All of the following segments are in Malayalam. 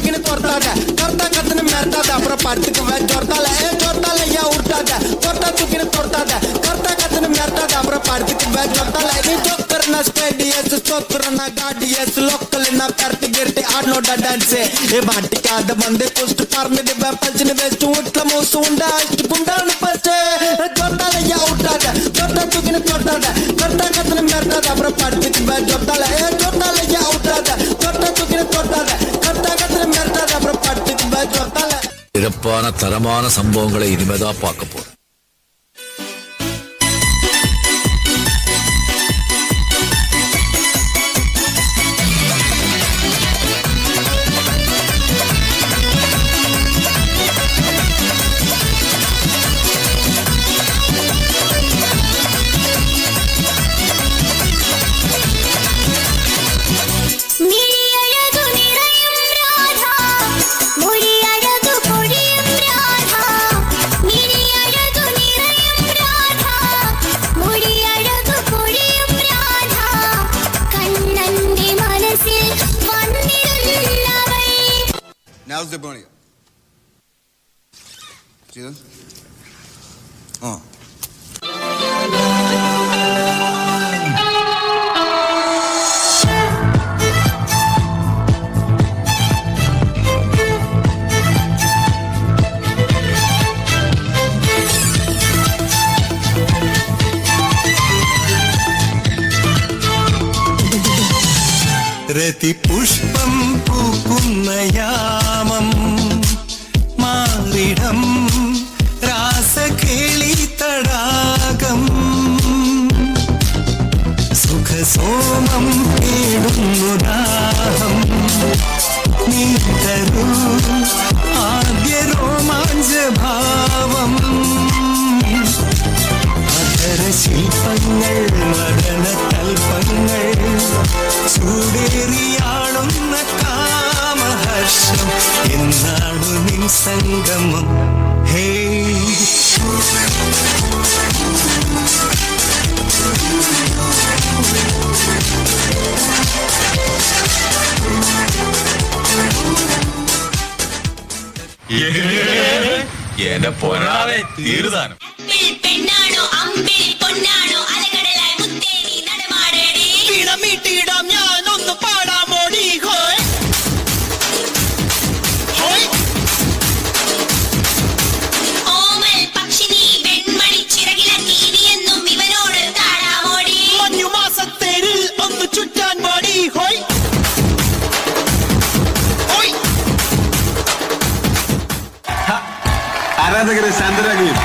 ਲੇਕਿਨ ਤੁਰਦਾ ਜਾ ਕਰਦਾ ਕਦਨ ਮਰਦਾ ਦਾ ਪਰ ਪੱਟਕ ਵੇ ਜੁਰਦਾ ਲੈ ਇਹ ਜੁਰਦਾ ਲੈ ਜਾਂ ਉੜਦਾ ਜਾ ਤੁਰਦਾ ਚੁਕਿਨ ਤੁਰਦਾ ਜਾ ਕਰਦਾ ਕਦਨ ਮਰਦਾ ਦਾ ਪਰ ਪੱਟਕ ਵੇ ਜੁਰਦਾ ਲੈ ਨਹੀਂ ਜੋ करना स्पेडियस चोकरना गाडियस लोकल ना करत गिरते आनोडा डांस ए बाटिका द बंदे पुष्ट परने दे वेपल्स ने वेस्ट उठला मोसूंडा अष्ट गुंडा சிறப்பான தரமான சம்பவங்களை இனிமேதான் பார்க்க போறோம் how's the bunny? See this? Oh. Rathipushpam പൂക്കുന്ന യാമം. മാറിടം രാസകേളി തടാകം സുഖസോമം കേടുന്നു ദാഹം. നീ തരൂ ആദ്യ രോമാഞ്ചഭാവം. ശില്പങ്ങൾ മരണ തൽപ്പങ്ങൾ ചൂടേറിയാളുന്ന കാമഹർഷം. എന്നാണു നിൻ സംഗമം. ഹേ എന്റെ പൊന്നാളെ തീരുതാനം. പെണ്ണാണോ അമ്പിൽ പൊന്നാണോ? ആരാധകരെ ശാന്തരാകുകയും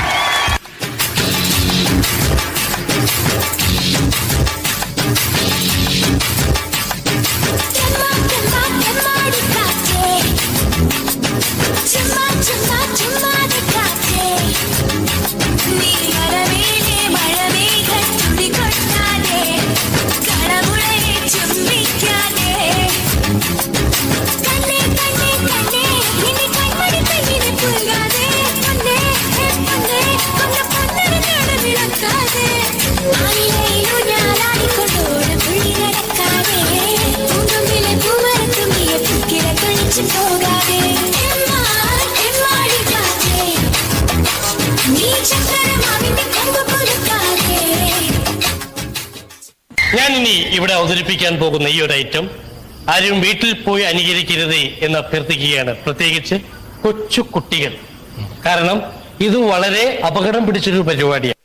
ഞാൻ ഇനി ഇവിടെ അവതരിപ്പിക്കാൻ പോകുന്ന ഈ ഒരു ഐറ്റം ആരും വീട്ടിൽ പോയി അനുകരിക്കരുത് എന്ന് അഭ്യർത്ഥിക്കുകയാണ്. പ്രത്യേകിച്ച് കൊച്ചു കുട്ടികൾ കാരണം ഇത് വളരെ അപകടം പിടിച്ചൊരു പരിപാടിയാണ്.